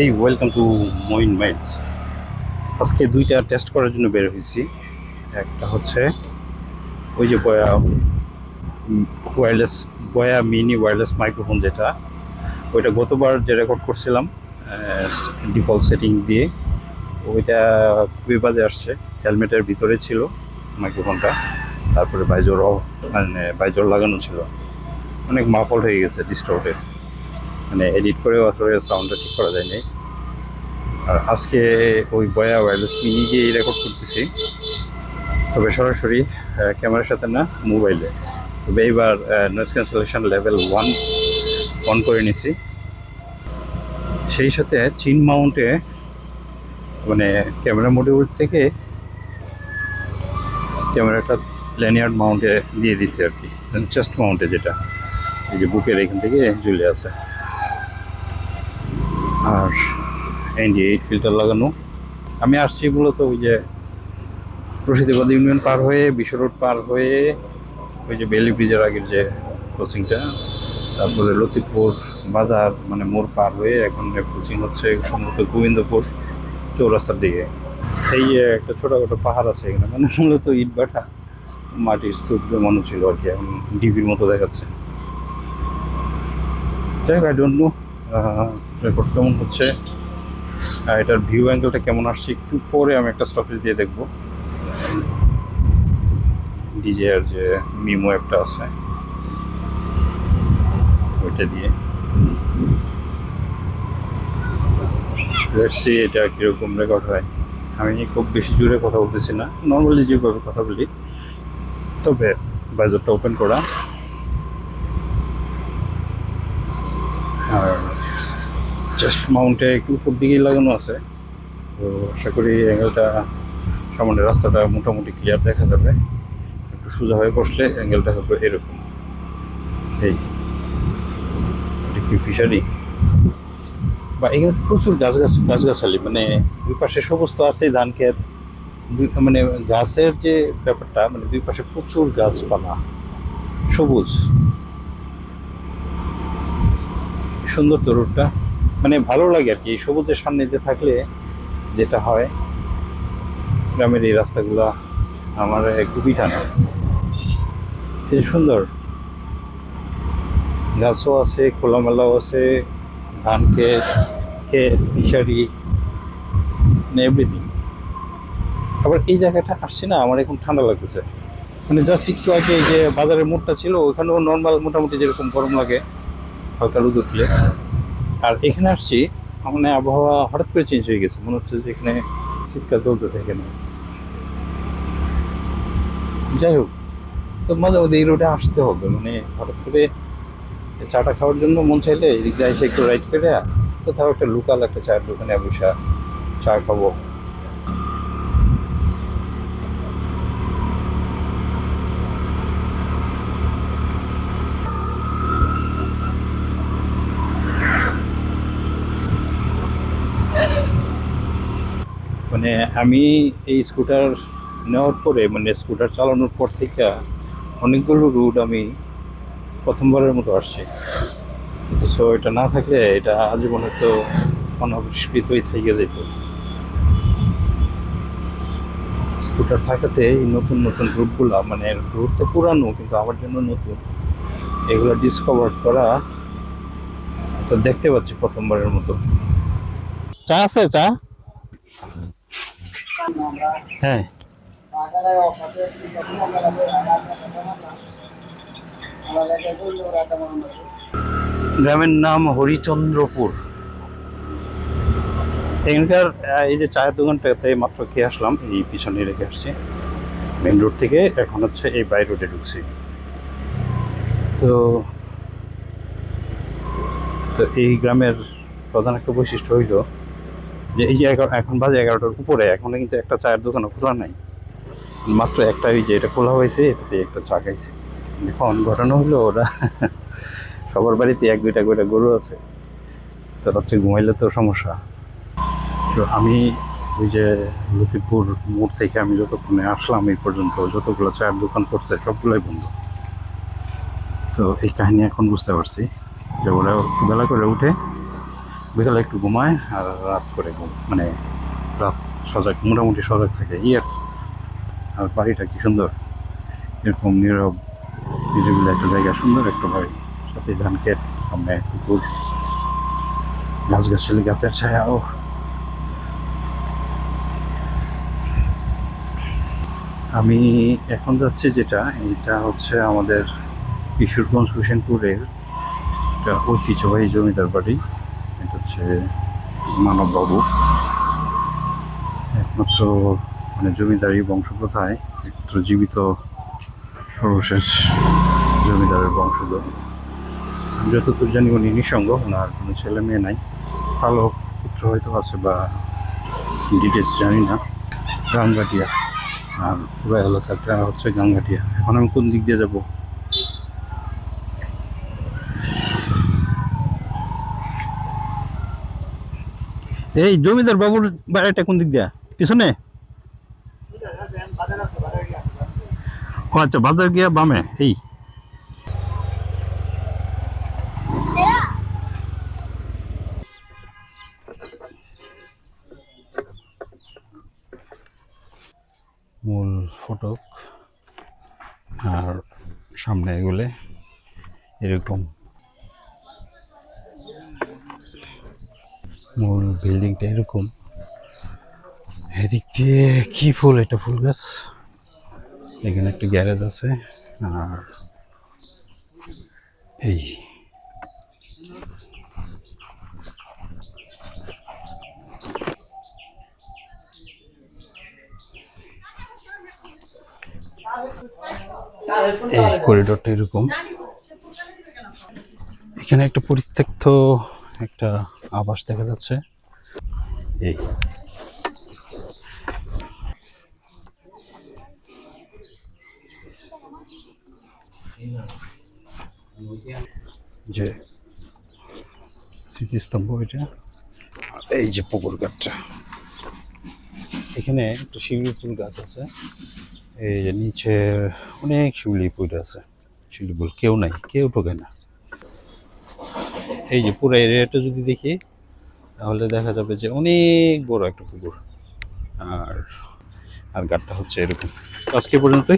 এই welcome to Moeen Miles আজকে দুইটা টেস্ট করার জন্য বের হয়েছি। একটা হচ্ছে ওই যে বয়া ওয়্যারলেস বয়া মিনি ওয়্যারলেস মাইক্রোফোন যেটা, ওইটা গতবার যে রেকর্ড করছিলাম ডিফল্ট সেটিং দিয়ে, ওইটা খুবই বাজে আসছে। হেলমেটের ভিতরে ছিল মাইক্রোফোনটা তারপরে বাইজোর মানে বাইজোর লাগানো ছিল। অনেক মাফল হয়ে গেছে ডিস্টর্টেড মানে এডিট করেও আসলে সাউন্ডটা ঠিক করা যায়নি। আর আজকে ওই বয়া ওয়্যারলেস মিনি দিয়েই রেকর্ড করতেছি। তবে সরাসরি ক্যামেরার সাথে না মোবাইলে তবে এইবার noise cancellation level one on করে নিছি। সেই সাথে চিন মাউন্টে মানে ক্যামেরা মডিউল থেকে ক্যামেরাটা ল্যানিয়ার্ড মাউন্টে দিয়ে দিছি আর কি। চেস্ট মাউন্টে যেটা, এই যে বুকের এখান থেকে ঝুলে আছে। আর এনডি এইট ফিল্টার লাগানো। আমি আসছি মূলত ওই যে রশিদাবাদ ইউনিয়ন পার হয়ে, বিশ্ব রোড পার হয়ে ওই যে বেলি ব্রিজের আগের যে কোচিংটা তারপরে লতিফপুর বাজার মানে মোড় পার হয়ে এখন কোচিং হচ্ছে, সম্ভবত গোবিন্দপুর চৌরাস্তার দিকে। এই যে একটা ছোটোখাটো পাহাড় আছে এখানে মানে মূলত ইট বাটা মাটির স্তূপ মনে ছিল আর কি, এখন ডিবির মতো দেখাচ্ছে। যাই আই ডোন্ট নো রেকর্ড কেমন হচ্ছে? আর এটার ভিউ অ্যাঙ্গেলটা কেমন আসছে একটু পরে আমি একটা স্টপেজ দিয়ে দেখব। ডিজে আর যে মিমো একটা আছে, ওইটা দিয়ে। See এটা কীরকম রেকর্ড হয়। আমি খুব বেশি জোরে কথা বলতেছি না। নর্মালি যেভাবে কথা বলি, তবে বাজারটা ওপেন করা। আর জাস্ট মাউন্টে একটু উপর দিকেই লাগানো আছে। তো আশা করি অ্যাঙ্গেলটা সামনের রাস্তাটা মোটামুটি ক্লিয়ার দেখা যাবে। একটু সোজা হয়ে বসলে অ্যাঙ্গেলটা হবে এরকম। এই। কি ফিশারি বা এখানে প্রচুর গাছ গাছ গাছগাছালি মানে দুই পাশে সবুজ তো আছেই ধান ক্ষেত। মানে গাছের যে ব্যাপারটা মানে দুই পাশে প্রচুর গাছপালা, সবুজ। সুন্দর তো রোডটা মানে ভালো লাগে আর কি, এই সবুজের সামনে দিয়ে থাকলে যেটা হয়, গ্রামের এই রাস্তাগুলা আমার খুবই টানে এই সুন্দর। গাছও আছে, খোলামেলাও আছে, ধান ক্ষেত ক্ষেত, ফিশারি মানে এভরিথিং আবার এই জায়গাটা আসছে না, আমার এখন ঠান্ডা লাগতেছে। মানে জাস্ট একটু আগে যে বাজারের মোড়টা ছিল, ওখানেও নর্মাল মোটামুটি যেরকম গরম লাগে, হালকা রোদ উঠলে। আর এখানে আসছি মানে আবহাওয়া হঠাৎ করে চেঞ্জ হয়ে গেছে। মনে হচ্ছে যে এখানে শীতকাল চলতেছে এখানে। যাই হোক, তো মাঝে মধ্যে এই রোডে আসতে হবে। মানে হঠাৎ করে চাটা খাওয়ার জন্য মন চাইলে এদিক দিয়ে একটু রাইড করে কোথাও একটা লোকাল একটা চায়ের দোকানে বসা চা খাব। মানে আমি এই স্কুটার নেওয়ার পরে মানে স্কুটার চালানোর পর থেকে অনেকগুলো রুট আমি প্রথমবারের মতো আসছি। সো এটা না থাকলে এটা আজীবন তো অনাবিষ্কৃতই থেকে যেত। স্কুটার থাকাতে এই নতুন নতুন রুটগুলা মানে রুট তো পুরানো, কিন্তু আমার জন্য নতুন, এগুলো ডিসকভার করা তো দেখতে পাচ্ছি প্রথমবারের মতো। চা আছে, চা? হ্যাঁ। গ্রামের নাম হরিচন্দ্রপুর। এখানকার এই যে চায়ের দোকানটাতে মাত্র খেয়ে আসলাম, এই পিছনে রেখে আসছি। মেন রোড থেকে এখন হচ্ছে এই বাই রোডে ঢুকছি। তো তো এই গ্রামের প্রধান একটা বৈশিষ্ট্য হইল যে এই যে এখন বাজে এগারোটার উপরে, এখনও কিন্তু একটা চায়ের দোকানও খোলা নাই। মাত্র একটা ওই যে এটা খোলা হয়েছে, এটাতে একটা চা খাইছে। এখন ঘটনা হলো ওরা সবার বাড়িতে এক দুইটা করে গরু আছে। তো রাত্রে ঘুমাইলে তো সমস্যা। তো আমি ওই যে লতিপুর মোড় থেকে আমি যতক্ষণে আসলাম, এই পর্যন্ত যতগুলো চায়ের দোকান করছে, সবগুলোই বন্ধ। তো এই কাহিনী এখন বুঝতে পারছি যে ওরা বেলা করে উঠে বিকালে একটু ঘুমায় আর রাত করে ঘুম মানে রাত সজাগ মোটামুটি সজাগ থাকে। ই আর বাড়িটা কি সুন্দর? এরকম নীরব, নিরিবিলি একটা জায়গা, সুন্দর একটা বাড়ি। সাথে ধান ক্ষেত, সামনে পুকুর গাছ গাছালি গাছের ছায়া ও আমি এখন যাচ্ছি যেটা, এটা হচ্ছে আমাদের কিশোরগঞ্জ হোসেনপুরের একটা ঐতিহ্যবাহী জমিদার বাড়ি। হচ্ছে মানববাবু। একমাত্র মানে জমিদারি বংশপ্রথায় একমাত্র জীবিত সর্বশেষ জমিদারের বংশধর। যতদূর জানি উনি নিঃসঙ্গ, ওনার কোনো ছেলে মেয়ে নাই। ভালো পুত্র হয়তো আছে বা ডিটেলস জানি না। গাঙ্গাটিয়া আর পুরো এলাকাটা হচ্ছে গাঙ্গাটিয়া এখন আমি কোন দিক দিয়ে যাব? এই জমিদার বাবুর বাড়িটা কোন দিক দিয়া? পিছনে? ও আচ্ছা বাজার গিয়া বামে, এই। মূল ফটক, আর সামনে এগুলে, এরকম। মূল বিল্ডিংটা এরকম। এদিক দিয়ে কি ফুল? এটা ফুল গাছ। এখানে একটা গ্যারেজ আছে, আর এই। এই করিডোরটা এরকম। এখানে একটা পরিত্যক্ত একটা আবাস দেখা যাচ্ছে। এই। যে স্মৃতিস্তম্ভ এটা। এই যে পুকুর ঘাটটা এখানে একটা শিউলি ফুল গাছ আছে। এই যে নিচে অনেক শিউলি ফুল আছে। শিউলি ফুল কেউ নাই, কেউ ঢোকে না। এই যে পুরো এরিয়াটা যদি দেখি, তাহলে দেখা যাবে যে অনেক বড় একটা পুকুর। আর আর গাড়টা হচ্ছে এরকম। আজকে পর্যন্তই।